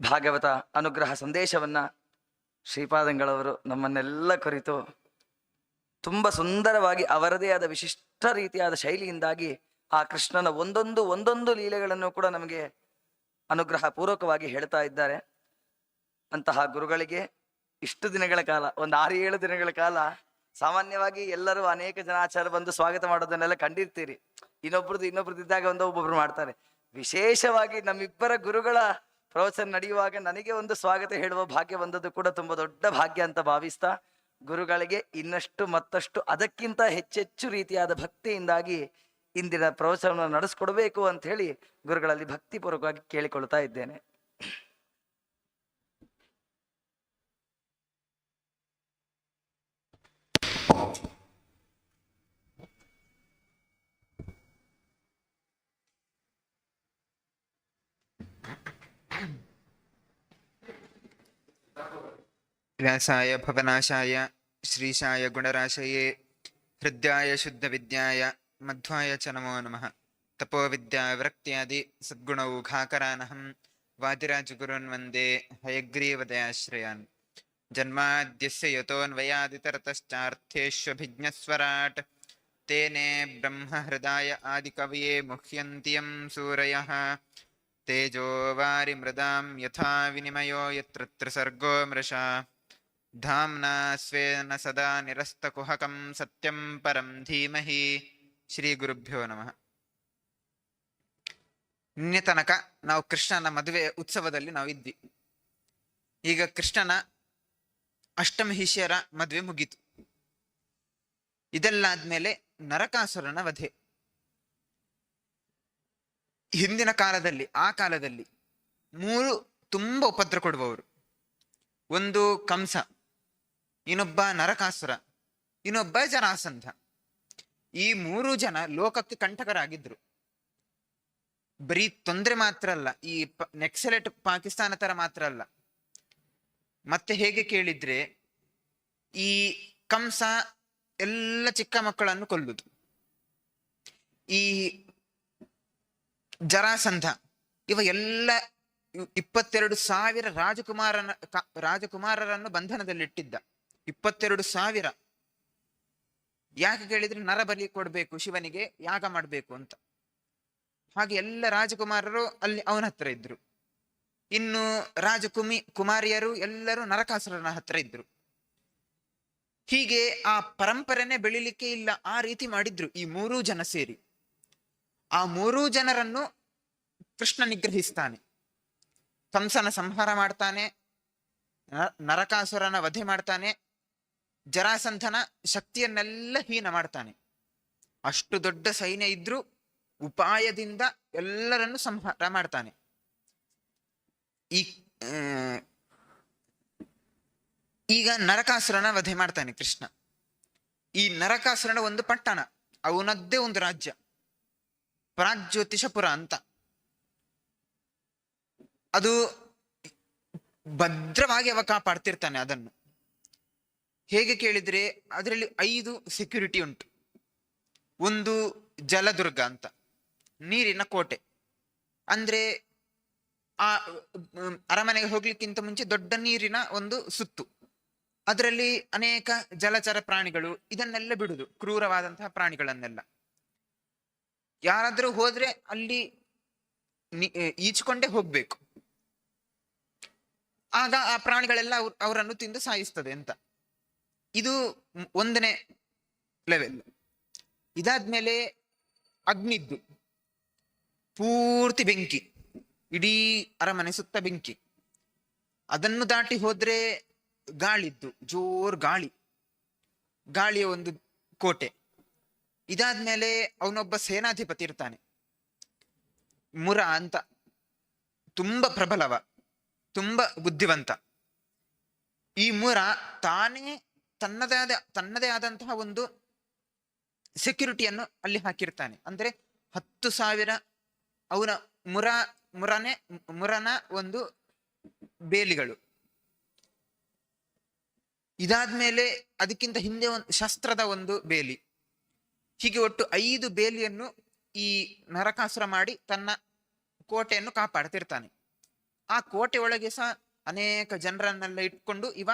ಭಾಗವತ ಅನುಗ್ರಹ ಸಂದೇಶವನ್ನ ಶ್ರೀಪಾದಂಗಳವರು ನಮ್ಮನ್ನೆಲ್ಲ ಕುರಿತು ತುಂಬ ಸುಂದರವಾಗಿ ಅವರದೇ ಆದ ವಿಶಿಷ್ಟ ರೀತಿಯಾದ ಶೈಲಿಯಿಂದಾಗಿ ಆ ಕೃಷ್ಣನ ಒಂದೊಂದು ಒಂದೊಂದು ಲೀಲೆಗಳನ್ನು ಕೂಡ ನಮಗೆ ಅನುಗ್ರಹ ಪೂರ್ವಕವಾಗಿ ಹೇಳ್ತಾ ಇದ್ದಾರೆ. ಅಂತಹ ಗುರುಗಳಿಗೆ ಇಷ್ಟು ದಿನಗಳ ಕಾಲ, ಒಂದು ಆರು ಏಳು ದಿನಗಳ ಕಾಲ ಸಾಮಾನ್ಯವಾಗಿ ಎಲ್ಲರೂ ಅನೇಕ ಜನ ಆಚಾರ ಬಂದು ಸ್ವಾಗತ ಮಾಡೋದನ್ನೆಲ್ಲ ಕಂಡಿರ್ತೀರಿ. ಇನ್ನೊಬ್ರದ್ದು ಇನ್ನೊಬ್ರದ್ದು ಇದ್ದಾಗ ಒಂದೊಬ್ಬೊಬ್ರು ಮಾಡ್ತಾರೆ. ವಿಶೇಷವಾಗಿ ನಮ್ಮಿಬ್ಬರ ಗುರುಗಳ ಪ್ರವಚನ ನಡೆಯುವಾಗ ನನಗೆ ಒಂದು ಸ್ವಾಗತ ಹೇಳುವ ಭಾಗ್ಯ ಬಂದದ್ದು ಕೂಡ ತುಂಬಾ ದೊಡ್ಡ ಭಾಗ್ಯ ಅಂತ ಭಾವಿಸ್ತಾ ಗುರುಗಳಿಗೆ ಇನ್ನಷ್ಟು ಮತ್ತಷ್ಟು ಅದಕ್ಕಿಂತ ಹೆಚ್ಚೆಚ್ಚು ರೀತಿಯಾದ ಭಕ್ತಿಯಿಂದಾಗಿ ಇಂದಿನ ಪ್ರವಚನವನ್ನು ನಡೆಸ್ಕೊಡ್ಬೇಕು ಅಂತ ಹೇಳಿ ಗುರುಗಳಲ್ಲಿ ಭಕ್ತಿಪೂರ್ವಕವಾಗಿ ಕೇಳಿಕೊಳ್ತಾ ಇದ್ದೇನೆ. व्यासाय भवनाशाय श्रीशाय गुणराशये हृद्याय शुद्धविद्याय मध्वाय च नमो नमः तपोविद्याविरक्त्यादि सद्गुणौघाकरानहं वादिराजगुरुन् वंदे हयग्रीवदयाश्रयान् जन्माद्यस्य यतोऽन्वयादितरतश्चार्थेष्वभिज्ञस्वराट् तेने ब्रह्महृदाय आदिकवये मुह्यन्ति यं सूरयः तेजो वारिमृदां यथा विनिमयो यत्र त्रिसर्गो मृषा धाम्ना स्वेन सदा निरस्तकुहकं सत्यं परं धीमहि ಶ್ರೀಗುರುಭ್ಯೋ ನಮಃ ನಿನ್ನೆ ತನಕ ನಾವು ಕೃಷ್ಣನ ಮದುವೆ ಉತ್ಸವದಲ್ಲಿ ನಾವು ಇದ್ವಿ ಈಗ ಕೃಷ್ಣನ ಅಷ್ಟಮಹಿಷಿಯರ ಮದುವೆ ಮುಗೀತು ಇದೆಲ್ಲ ಆದ್ಮೇಲೆ ನರಕಾಸುರನ ವಧೆ ಹಿಂದಿನ ಕಾಲದಲ್ಲಿ ಆ ಕಾಲದಲ್ಲಿ ಮೂರು ತುಂಬ ಉಪದ್ರ ಕೊಡುವವರು ಒಂದು ಕಂಸ ಇನ್ನೊಬ್ಬ ನರಕಾಸುರ, ಇನ್ನೊಬ್ಬ ಜರಾಸಂಧ ಈ ಮೂರು ಜನ ಲೋಕಕ್ಕೆ ಕಂಟಕರಾಗಿದ್ರು. ಬರೀ ತೊಂದರೆ ಮಾತ್ರ ಅಲ್ಲ, ಈ ನೆಕ್ಸಲೆಟ್ ಪಾಕಿಸ್ತಾನ ತರ ಮಾತ್ರ ಅಲ್ಲ. ಮತ್ತೆ ಹೇಗೆ ಕೇಳಿದ್ರೆ, ಈ ಕಂಸ ಎಲ್ಲ ಚಿಕ್ಕ ಮಕ್ಕಳನ್ನು ಕೊಲ್ಲುದು. ಈ ಜರಾಸಂಧ, ಇವ ಎಲ್ಲ ಇಪ್ಪತ್ತೆರಡು ಸಾವಿರ ರಾಜಕುಮಾರನ ರಾಜಕುಮಾರರನ್ನು ಬಂಧನದಲ್ಲಿಟ್ಟಿದ್ದ. ಇಪ್ಪತ್ತೆರಡು ಸಾವಿರ. ಯಾಕೆ ಕೇಳಿದ್ರೆ ನರಬಲಿ ಕೊಡ್ಬೇಕು, ಶಿವನಿಗೆ ಯಾಗ ಮಾಡ್ಬೇಕು ಅಂತ. ಹಾಗೆ ಎಲ್ಲ ರಾಜಕುಮಾರರು ಅಲ್ಲಿ ಅವನ ಹತ್ರ ಇದ್ರು. ಇನ್ನು ರಾಜಕುಮಿ, ಕುಮಾರಿಯರು ಎಲ್ಲರೂ ನರಕಾಸುರನ ಹತ್ರ ಇದ್ರು. ಹೀಗೆ ಆ ಪರಂಪರೆನೆ ಬೆಳಿಲಿಕ್ಕೆ ಇಲ್ಲ, ಆ ರೀತಿ ಮಾಡಿದ್ರು ಈ ಮೂರೂ ಜನ ಸೇರಿ. ಆ ಮೂರೂ ಜನರನ್ನು ಕೃಷ್ಣ ನಿಗ್ರಹಿಸ್ತಾನೆ. ಕಂಸನ ಸಂಹಾರ ಮಾಡ್ತಾನೆ ನರಕಾಸುರನ ವಧೆ ಮಾಡ್ತಾನೆ ಜರಾಸಂಧನ ಶಕ್ತಿಯನ್ನೆಲ್ಲ ಹೀನ ಮಾಡ್ತಾನೆ. ಅಷ್ಟು ದೊಡ್ಡ ಸೈನ್ಯ ಇದ್ರೂ ಉಪಾಯದಿಂದ ಎಲ್ಲರನ್ನು ಸಂಹಾರ ಮಾಡ್ತಾನೆ. ಈ ಈಗ ನರಕಾಸುರನ ವಧೆ ಮಾಡ್ತಾನೆ ಕೃಷ್ಣ. ಈ ನರಕಾಸುರನ ಒಂದು ಪಟ್ಟಣ, ಅವನದ್ದೇ ಒಂದು ರಾಜ್ಯ, ಪ್ರಾಜ್ಯೋತಿಷಪುರ ಅಂತ. ಅದು ಭದ್ರವಾಗಿ ಅವ ಕಾಪಾಡ್ತಿರ್ತಾನೆ ಅದನ್ನು. ಹೇಗೆ ಕೇಳಿದ್ರೆ ಅದರಲ್ಲಿ ಐದು ಸೆಕ್ಯೂರಿಟಿ ಉಂಟು. ಒಂದು ಜಲದುರ್ಗ ಅಂತ, ನೀರಿನ ಕೋಟೆ. ಅಂದ್ರೆ ಆ ಅರಮನೆಗೆ ಹೋಗ್ಲಿಕ್ಕಿಂತ ಮುಂಚೆ ದೊಡ್ಡ ನೀರಿನ ಒಂದು ಸುತ್ತು. ಅದರಲ್ಲಿ ಅನೇಕ ಜಲಚರ ಪ್ರಾಣಿಗಳು, ಇದನ್ನೆಲ್ಲ ಬಿಡುದು, ಕ್ರೂರವಾದಂತಹ ಪ್ರಾಣಿಗಳನ್ನೆಲ್ಲ. ಯಾರಾದ್ರೂ ಹೋದ್ರೆ ಅಲ್ಲಿ ಈಚಿಕೊಂಡೇ ಹೋಗ್ಬೇಕು. ಆಗ ಆ ಪ್ರಾಣಿಗಳೆಲ್ಲ ಅವ್ರ್- ಅವರನ್ನು ತಿಂದು ಸಾಯಿಸ್ತದೆ ಅಂತ. ಇದು ಒಂದನೇ ಲೆವೆಲ್ ಇದಾದ್ಮೇಲೆ ಅಗ್ನಿದ್ದು. ಪೂರ್ತಿ ಬೆಂಕಿ. ಇಡೀ ಅರಮನೆ ಸುತ್ತ ಬೆಂಕಿ. ಅದನ್ನು ದಾಟಿ ಹೋದ್ರೆ ಗಾಳಿದ್ದು, ಜೋರ್ ಗಾಳಿ. ಗಾಳಿಯ ಒಂದು ಕೋಟೆ. ಇದಾದ್ಮೇಲೆ ಅವನೊಬ್ಬ ಸೇನಾಧಿಪತಿ ಇರ್ತಾನೆ. ಮುರ ಅಂತ. ತುಂಬಾ ಪ್ರಬಲವ. ತುಂಬಾ ಬುದ್ಧಿವಂತ. ಈ ಮುರ ತಾನೇ ತನ್ನದೇ ಆದ, ತನ್ನದೇ ಆದಂತಹ ಒಂದು ಸೆಕ್ಯೂರಿಟಿಯನ್ನು ಅಲ್ಲಿ ಹಾಕಿರ್ತಾನೆ. ಅಂದ್ರೆ ಹತ್ತು ಸಾವಿರ ಅವನ ಮುರ, ಮುರನೆ, ಮುರನ ಒಂದು ಬೇಲಿಗಳು. ಇದಾದ್ಮೇಲೆ ಅದಕ್ಕಿಂತ ಹಿಂದೆ ಒಂದು ಶಸ್ತ್ರದ ಒಂದು ಬೇಲಿ. ಹೀಗೆ ಒಟ್ಟು ಐದು ಬೇಲಿಯನ್ನು ಈ ನರಕಾಸುರ ಮಾಡಿ ತನ್ನ ಕೋಟೆಯನ್ನು ಕಾಪಾಡ್ತಿರ್ತಾನೆ. ಆ ಕೋಟೆ ಒಳಗೆ ಸಹ ಅನೇಕ ಜನರನ್ನೆಲ್ಲ ಇಟ್ಕೊಂಡು ಇವ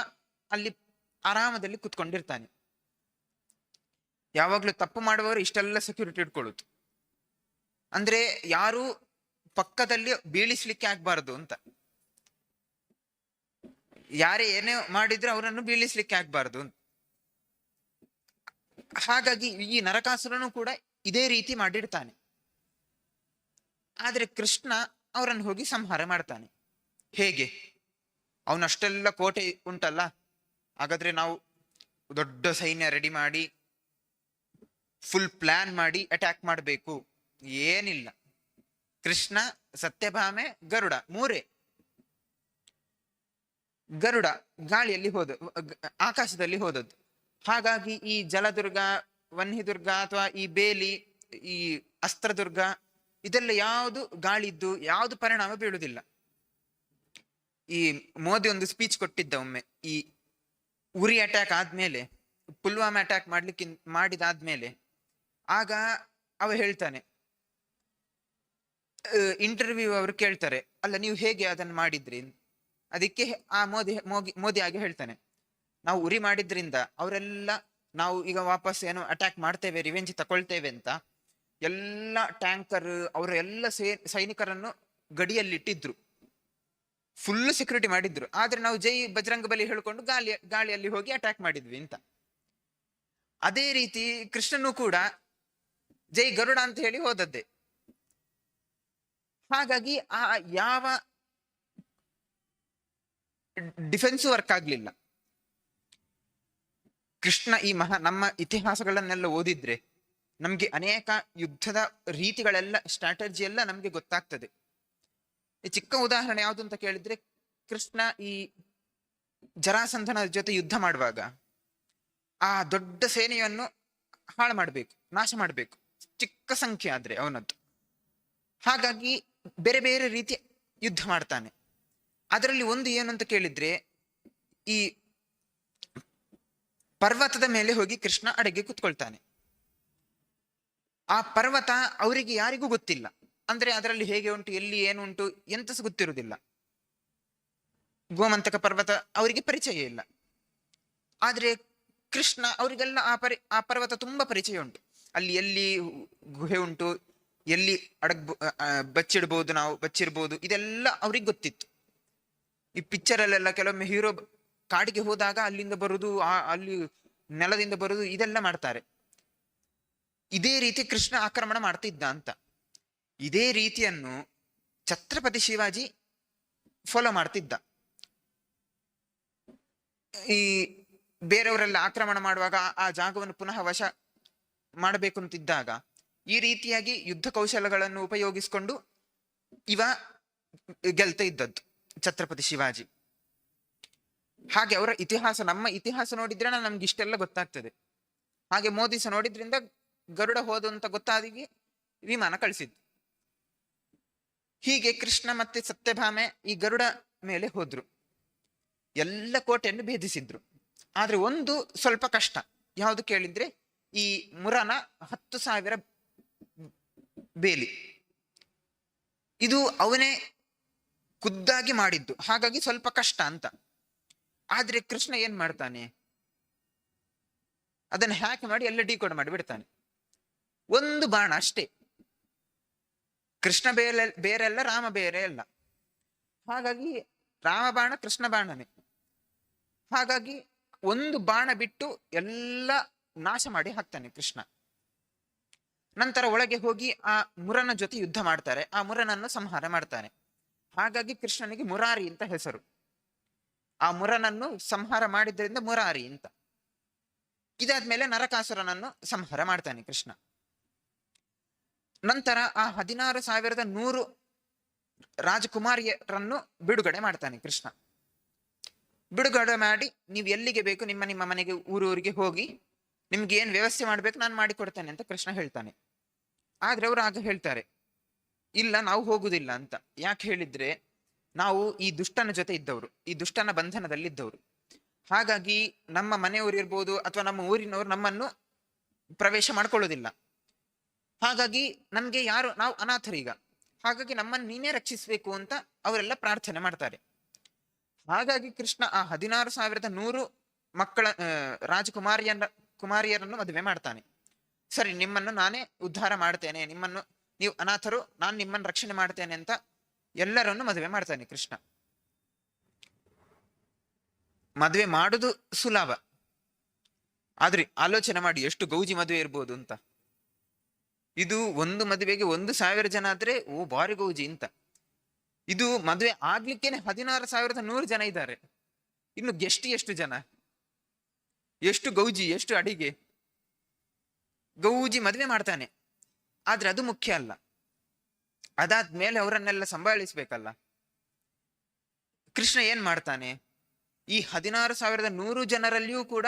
ಅಲ್ಲಿ ಆರಾಮದಲ್ಲಿ ಕುತ್ಕೊಂಡಿರ್ತಾನೆ. ಯಾವಾಗಲೂ ತಪ್ಪು ಮಾಡುವವರು ಇಷ್ಟೆಲ್ಲ ಸೆಕ್ಯೂರಿಟಿ ಇಟ್ಕೊಳ್ಳುದು. ಅಂದ್ರೆ ಯಾರು ಪಕ್ಕದಲ್ಲಿ ಬೀಳಿಸ್ಲಿಕ್ಕೆ ಆಗ್ಬಾರ್ದು ಅಂತ. ಯಾರೇ ಏನೇ ಮಾಡಿದ್ರು ಅವರನ್ನು ಬೀಳಿಸ್ಲಿಕ್ಕೆ ಆಗ್ಬಾರ್ದು ಅಂತ. ಹಾಗಾಗಿ ಈ ನರಕಾಸುರನು ಕೂಡ ಇದೇ ರೀತಿ ಮಾಡಿರ್ತಾನೆ. ಆದ್ರೆ ಕೃಷ್ಣ ಅವರನ್ನು ಹೋಗಿ ಸಂಹಾರ ಮಾಡ್ತಾನೆ. ಹೇಗೆ? ಅವನಷ್ಟೆಲ್ಲ ಕೋಟೆ ಉಂಟಲ್ಲ? ಹಾಗಾದ್ರೆ ನಾವು ದೊಡ್ಡ ಸೈನ್ಯ ರೆಡಿ ಮಾಡಿ ಫುಲ್ ಪ್ಲಾನ್ ಮಾಡಿ ಅಟ್ಯಾಕ್ ಮಾಡಬೇಕು. ಏನಿಲ್ಲ. ಕೃಷ್ಣ, ಸತ್ಯಭಾಮೆ, ಗರುಡ, ಮೂರೇ. ಗರುಡ ಗಾಳಿಯಲ್ಲಿ ಹೋದ, ಆಕಾಶದಲ್ಲಿ ಹೋದದ್ದು. ಹಾಗಾಗಿ ಈ ಜಲದುರ್ಗ ವನ್ಹಿದುರ್ಗ ಅಥವಾ ಈ ಬೇಲಿ, ಈ ಅಸ್ತ್ರದುರ್ಗ, ಇದೆಲ್ಲ ಯಾವುದು ಗಾಳಿದ್ದು, ಯಾವುದು ಪರಿಣಾಮ ಬೀಳುವುದಿಲ್ಲ. ಈ ಮೋದಿ ಒಂದು ಸ್ಪೀಚ್ ಕೊಟ್ಟಿದ್ದ ಒಮ್ಮೆ, ಈ ಉರಿ ಅಟ್ಯಾಕ್ ಆದ್ಮೇಲೆ, ಪುಲ್ವಾಮಾ ಅಟ್ಯಾಕ್ ಮಾಡ್ಲಿಕ್ಕೆ ಮಾಡಿದಾದ್ಮೇಲೆ, ಆಗ ಅವ ಹೇಳ್ತಾನೆ ಇಂಟರ್ವ್ಯೂ ಅವರು ಕೇಳ್ತಾರೆ, ಅಲ್ಲ, ನೀವು ಹೇಗೆ ಅದನ್ನು ಮಾಡಿದ್ರಿ? ಅದಕ್ಕೆ ಆ ಮೋದಿ ಮೋದಿ ಮೋದಿ ಆಗಿ ಹೇಳ್ತಾನೆ, ನಾವು ಉರಿ ಮಾಡಿದ್ರಿಂದ ಅವರೆಲ್ಲ, ನಾವು ಈಗ ವಾಪಸ್ ಏನು ಅಟ್ಯಾಕ್ ಮಾಡ್ತೇವೆ ರಿವೆಂಜ್ ತಕೊಳ್ತೇವೆ ಅಂತ, ಎಲ್ಲ ಟ್ಯಾಂಕರ್ ಅವರ ಎಲ್ಲ ಸೈನಿಕರನ್ನು ಗಡಿಯಲ್ಲಿಟ್ಟಿದ್ರು. ಫುಲ್ ಸೆಕ್ಯೂರಿಟಿ ಮಾಡಿದ್ರು. ಆದ್ರೆ ನಾವು ಜೈ ಬಜರಂಗ ಬಲಿ ಹೇಳ್ಕೊಂಡು ಗಾಳಿ, ಗಾಳಿಯಲ್ಲಿ ಹೋಗಿ ಅಟ್ಯಾಕ್ ಮಾಡಿದ್ವಿ ಅಂತ. ಅದೇ ರೀತಿ ಕೃಷ್ಣನು ಕೂಡ ಜೈ ಗರುಡ ಅಂತ ಹೇಳಿ ಹೋದದ್ದೆ. ಹಾಗಾಗಿ ಆ ಯಾವ ಡಿಫೆನ್ಸ್ ವರ್ಕ್ ಆಗ್ಲಿಲ್ಲ. ಕೃಷ್ಣ ಈ ಮಹಾ, ನಮ್ಮ ಇತಿಹಾಸಗಳನ್ನೆಲ್ಲ ಓದಿದ್ರೆ ನಮ್ಗೆ ಅನೇಕ ಯುದ್ಧದ ರೀತಿಗಳೆಲ್ಲ ಸ್ಟ್ರಾಟಜಿ ಎಲ್ಲ ನಮ್ಗೆ ಗೊತ್ತಾಗ್ತದೆ. ಚಿಕ್ಕ ಉದಾಹರಣೆ ಯಾವುದು ಅಂತ ಕೇಳಿದ್ರೆ ಕೃಷ್ಣ ಈ ಜರಾಸಂಧನ ಜೊತೆ ಯುದ್ಧ ಮಾಡುವಾಗ ಆ ದೊಡ್ಡ ಸೇನೆಯನ್ನು ಹಾಳು ಮಾಡಬೇಕು, ನಾಶ ಮಾಡಬೇಕು. ಚಿಕ್ಕ ಸಂಖ್ಯೆ ಆದ್ರೆ ಅವನದ್ದು. ಹಾಗಾಗಿ ಬೇರೆ ಬೇರೆ ರೀತಿ ಯುದ್ಧ ಮಾಡ್ತಾನೆ. ಅದರಲ್ಲಿ ಒಂದು ಏನು ಅಂತ ಕೇಳಿದ್ರೆ ಈ ಪರ್ವತದ ಮೇಲೆ ಹೋಗಿ ಕೃಷ್ಣ ಅಡಗೆ ಕುತ್ಕೊಳ್ತಾನೆ. ಆ ಪರ್ವತ ಅವರಿಗೆ ಯಾರಿಗೂ ಗೊತ್ತಿಲ್ಲ. ಅಂದ್ರೆ ಅದರಲ್ಲಿ ಹೇಗೆ ಉಂಟು, ಎಲ್ಲಿ ಏನು ಉಂಟು ಎಂತ ಗೊತ್ತಿರುವುದಿಲ್ಲ. ಗೋಮಂತಕ ಪರ್ವತ ಅವರಿಗೆ ಪರಿಚಯ ಇಲ್ಲ. ಆದ್ರೆ ಕೃಷ್ಣ ಅವರಿಗೆಲ್ಲ ಆ ಪರಿ, ಆ ಪರ್ವತ ತುಂಬಾ ಪರಿಚಯ ಉಂಟು. ಅಲ್ಲಿ ಎಲ್ಲಿ ಗುಹೆ ಉಂಟು, ಎಲ್ಲಿ ಅಡಗ್ ಬಚ್ಚಿಡ್ಬೋದು ನಾವು, ಬಚ್ಚಿರ್ಬೋದು ಇದೆಲ್ಲ ಅವ್ರಿಗೆ ಗೊತ್ತಿತ್ತು. ಈ ಪಿಕ್ಚರ್ ಅಲ್ಲೆಲ್ಲ ಕೆಲವೊಮ್ಮೆ ಹೀರೋ ಕಾಡಿಗೆ ಹೋದಾಗ ಅಲ್ಲಿಂದ ಬರುದು, ಆ, ಅಲ್ಲಿ ನೆಲದಿಂದ ಬರುದು ಇದೆಲ್ಲ ಮಾಡ್ತಾರೆ. ಇದೇ ರೀತಿ ಕೃಷ್ಣ ಆಕ್ರಮಣ ಮಾಡ್ತಿದ್ದ ಅಂತ. ಇದೇ ರೀತಿಯನ್ನು ಛತ್ರಪತಿ ಶಿವಾಜಿ ಫಾಲೋ ಮಾಡ್ತಿದ್ದ. ಈ ಬೇರೆಯವರೆಲ್ಲ ಆಕ್ರಮಣ ಮಾಡುವಾಗ ಆ- ಜಾಗವನ್ನು ಪುನಃ ವಶ ಮಾಡಬೇಕು ಅಂತಿದ್ದಾಗ ಈ ರೀತಿಯಾಗಿ ಯುದ್ಧ ಕೌಶಲಗಳನ್ನು ಉಪಯೋಗಿಸಿಕೊಂಡು ಇವ ಗೆಲ್ತ ಇದ್ದದ್ದು ಛತ್ರಪತಿ ಶಿವಾಜಿ. ಹಾಗೆ ಅವರ ಇತಿಹಾಸ, ನಮ್ಮ ಇತಿಹಾಸ ನೋಡಿದ್ರೆ ನಮ್ಗೆ ಇಷ್ಟೆಲ್ಲ ಗೊತ್ತಾಗ್ತದೆ. ಹಾಗೆ ಮೋದಿ ಸಹ ನೋಡಿದ್ರಿಂದ ಗರುಡ ಹೋದಂತ ಗೊತ್ತಾದಿಗೆ ವಿಮಾನ ಕಳಿಸಿದ್ದು. ಹೀಗೆ ಕೃಷ್ಣ ಮತ್ತೆ ಸತ್ಯಭಾಮೆ ಈ ಗರುಡ ಮೇಲೆ ಹೋದ್ರು. ಎಲ್ಲ ಕೋಟೆಯನ್ನು ಭೇದಿಸಿದ್ರು. ಆದ್ರೆ ಒಂದು ಸ್ವಲ್ಪ ಕಷ್ಟ. ಯಾವುದು ಕೇಳಿದ್ರೆ ಈ ಮುರನ ಹತ್ತು ಸಾವಿರ ಬೇಲಿ. ಇದು ಅವನೇ ಖುದ್ದಾಗಿ ಮಾಡಿದ್ದು. ಹಾಗಾಗಿ ಸ್ವಲ್ಪ ಕಷ್ಟ ಅಂತ. ಆದ್ರೆ ಕೃಷ್ಣ ಏನ್ ಮಾಡ್ತಾನೆ? ಅದನ್ನ ಹ್ಯಾಕ್ ಮಾಡಿ ಎಲ್ಲ ಡಿಕೋಡ್ ಮಾಡಿ ಬಿಡ್ತಾನೆ. ಒಂದು ಬಾಣ ಅಷ್ಟೇ. ಕೃಷ್ಣ ಬೇರೆ, ಬೇರೆಲ್ಲ ರಾಮ ಬೇರೆ ಅಲ್ಲ. ಹಾಗಾಗಿ ರಾಮ ಬಾಣ, ಕೃಷ್ಣ ಬಾಣನೇ. ಹಾಗಾಗಿ ಒಂದು ಬಾಣ ಬಿಟ್ಟು ಎಲ್ಲ ನಾಶ ಮಾಡಿ ಹಾಕ್ತಾನೆ ಕೃಷ್ಣ. ನಂತರ ಒಳಗೆ ಹೋಗಿ ಆ ಮುರನ ಜೊತೆ ಯುದ್ಧ ಮಾಡ್ತಾರೆ. ಆ ಮುರನನ್ನು ಸಂಹಾರ ಮಾಡ್ತಾನೆ. ಹಾಗಾಗಿ ಕೃಷ್ಣನಿಗೆ ಮುರಾರಿ ಅಂತ ಹೆಸರು. ಆ ಮುರನನ್ನು ಸಂಹಾರ ಮಾಡಿದ್ರಿಂದ ಮುರಾರಿ ಅಂತ. ಇದಾದ್ಮೇಲೆ ನರಕಾಸುರನನ್ನು ಸಂಹಾರ ಮಾಡ್ತಾನೆ ಕೃಷ್ಣ. ನಂತರ ಆ ಹದಿನಾರು ಸಾವಿರದ ನೂರು ರಾಜಕುಮಾರಿಯರನ್ನು ಬಿಡುಗಡೆ ಮಾಡ್ತಾನೆ ಕೃಷ್ಣ. ಬಿಡುಗಡೆ ಮಾಡಿ ನೀವು ಎಲ್ಲಿಗೆ ಬೇಕು, ನಿಮ್ಮ ನಿಮ್ಮ ಮನೆಗೆ, ಊರೂರಿಗೆ ಹೋಗಿ ನಿಮ್ಗೆ ಏನ್ ವ್ಯವಸ್ಥೆ ಮಾಡ್ಬೇಕು ನಾನು ಮಾಡಿಕೊಡ್ತೇನೆ ಅಂತ ಕೃಷ್ಣ ಹೇಳ್ತಾನೆ. ಆದ್ರೆ ಅವರು ಆಗ ಹೇಳ್ತಾರೆ, ಇಲ್ಲ ನಾವು ಹೋಗುದಿಲ್ಲ ಅಂತ. ಯಾಕೆ ಹೇಳಿದ್ರೆ ನಾವು ಈ ದುಷ್ಟನ ಜೊತೆ ಇದ್ದವರು, ಈ ದುಷ್ಟನ ಬಂಧನದಲ್ಲಿದ್ದವರು ಹಾಗಾಗಿ ನಮ್ಮ ಮನೆಯವರು ಇರ್ಬೋದು ಅಥವಾ ನಮ್ಮ ಊರಿನವರು ನಮ್ಮನ್ನು ಪ್ರವೇಶ ಮಾಡ್ಕೊಳ್ಳೋದಿಲ್ಲ. ಹಾಗಾಗಿ ನಮ್ಗೆ ಯಾರು, ನಾವು ಅನಾಥರೀಗ ಹಾಗಾಗಿ ನಮ್ಮನ್ನು ನೀನೇ ರಕ್ಷಿಸಬೇಕು ಅಂತ ಅವರೆಲ್ಲ ಪ್ರಾರ್ಥನೆ ಮಾಡ್ತಾರೆ. ಹಾಗಾಗಿ ಕೃಷ್ಣ ಆ ಹದಿನಾರು ಸಾವಿರದ ನೂರು ಮಕ್ಕಳ ರಾಜಕುಮಾರಿಯ ಕುಮಾರಿಯರನ್ನು ಮದುವೆ ಮಾಡ್ತಾನೆ. ಸರಿ, ನಿಮ್ಮನ್ನು ನಾನೇ ಉದ್ಧಾರ ಮಾಡ್ತೇನೆ. ನಿಮ್ಮನ್ನು ನೀವು ಅನಾಥರು, ನಾನು ನಿಮ್ಮನ್ನು ರಕ್ಷಣೆ ಮಾಡ್ತೇನೆ ಅಂತ ಎಲ್ಲರನ್ನು ಮದುವೆ ಮಾಡ್ತಾನೆ ಕೃಷ್ಣ. ಮದುವೆ ಮಾಡುದು ಸುಲಭ. ಆದ್ರೆ ಆಲೋಚನೆ ಮಾಡಿ ಎಷ್ಟು ಗೌಜಿ ಮದುವೆ ಇರ್ಬೋದು ಅಂತ. ಇದು ಒಂದು ಮದುವೆಗೆ ಒಂದು ಸಾವಿರ ಜನ ಆದ್ರೆ, ಓ ಬಾರಿ ಗೌಜಿ ಅಂತ ಇದು ಮದುವೆ ಆಗ್ಲಿಕ್ಕೇನೆ ಹದಿನಾರು ಸಾವಿರದ ನೂರು ಜನ ಇದ್ದಾರೆ. ಇನ್ನು ಗೆಸ್ಟ್ ಎಷ್ಟು ಜನ? ಎಷ್ಟು ಗೌಜಿ, ಎಷ್ಟು ಅಡಿಗೆ? ಗೌಜಿ ಮದುವೆ ಮಾಡ್ತಾನೆ. ಆದ್ರೆ ಅದು ಮುಖ್ಯ ಅಲ್ಲ. ಅದಾದ್ಮೇಲೆ ಅವರನ್ನೆಲ್ಲ ಸಂಭಾಳಿಸ್ಬೇಕಲ್ಲ. ಕೃಷ್ಣ ಏನ್ ಮಾಡ್ತಾನೆ? ಈ ಹದಿನಾರು ಸಾವಿರದ ನೂರು ಜನರಲ್ಲಿಯೂ ಕೂಡ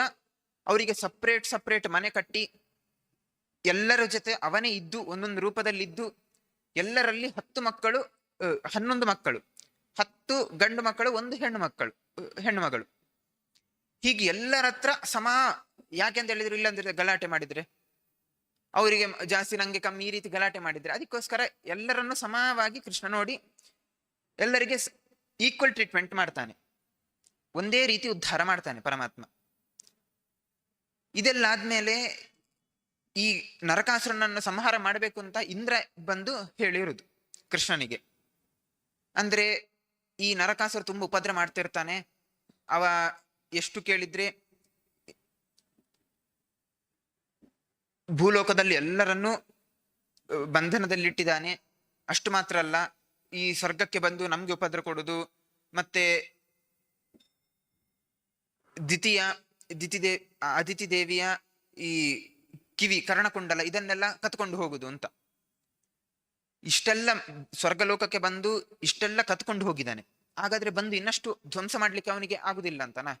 ಅವರಿಗೆ ಸಪ್ರೇಟ್ ಸಪ್ರೇಟ್ ಮನೆ ಕಟ್ಟಿ ಎಲ್ಲರ ಜೊತೆ ಅವನೇ ಇದ್ದು ಒಂದೊಂದು ರೂಪದಲ್ಲಿದ್ದು ಎಲ್ಲರಲ್ಲಿ ಹತ್ತು ಮಕ್ಕಳು ಹನ್ನೊಂದು ಮಕ್ಕಳು. ಹತ್ತು ಗಂಡು ಮಕ್ಕಳು, ಒಂದು ಹೆಣ್ಣು ಮಕ್ಕಳು ಹೆಣ್ಣು ಮಗಳು. ಹೀಗೆ ಎಲ್ಲರ ಹತ್ರ ಸಮ ಯಾಕೆಂತ ಹೇಳಿದ್ರು ಇಲ್ಲ ಅಂದ್ರೆ ಗಲಾಟೆ ಮಾಡಿದ್ರೆ. ಅವರಿಗೆ ಜಾಸ್ತಿ ನಂಗೆ ಕಮ್ಮಿ ಈ ರೀತಿ ಗಲಾಟೆ ಮಾಡಿದ್ರೆ. ಅದಕ್ಕೋಸ್ಕರ ಎಲ್ಲರನ್ನು ಸಮವಾಗಿ ಕೃಷ್ಣ ನೋಡಿ ಎಲ್ಲರಿಗೆ ಈಕ್ವಲ್ ಟ್ರೀಟ್ಮೆಂಟ್ ಮಾಡ್ತಾನೆ. ಒಂದೇ ರೀತಿ ಉದ್ಧಾರ ಮಾಡ್ತಾನೆ ಪರಮಾತ್ಮ. ಇದೆಲ್ಲ ಆದ್ಮೇಲೆ ಈ ನರಕಾಸುರನನ್ನು ಸಂಹಾರ ಮಾಡಬೇಕು ಅಂತ ಇಂದ್ರ ಬಂದು ಹೇಳಿರುದು ಕೃಷ್ಣನಿಗೆ. ಅಂದ್ರೆ ಈ ನರಕಾಸುರ ತುಂಬಾ ಉಪದ್ರ ಮಾಡ್ತಿರ್ತಾನೆ. ಅವ ಎಷ್ಟು ಕೇಳಿದ್ರೆ ಭೂಲೋಕದಲ್ಲಿ ಎಲ್ಲರನ್ನೂ ಬಂಧನದಲ್ಲಿಟ್ಟಿದ್ದಾನೆ. ಅಷ್ಟು ಮಾತ್ರ ಅಲ್ಲ, ಈ ಸ್ವರ್ಗಕ್ಕೆ ಬಂದು ನಮ್ಗೆ ಉಪದ್ರ ಕೊಡುದು, ಮತ್ತೆ ದ್ವಿತೀಯ ದಿತಿದೇ ಅದಿತಿ ದೇವಿಯ ಈ ಕಿವಿ ಕರ್ಣಕುಂಡಲ ಇದನ್ನೆಲ್ಲ ಕತ್ಕೊಂಡು ಹೋಗುದು ಅಂತ. ಇಷ್ಟೆಲ್ಲ ಸ್ವರ್ಗಲೋಕಕ್ಕೆ ಬಂದು ಇಷ್ಟೆಲ್ಲ ಕತ್ಕೊಂಡು ಹೋಗಿದ್ದಾನೆ. ಹಾಗಾದ್ರೆ ಬಂದು ಇನ್ನಷ್ಟು ಧ್ವಂಸ ಮಾಡ್ಲಿಕ್ಕೆ ಅವನಿಗೆ ಆಗುದಿಲ್ಲ ಅಂತನಾ?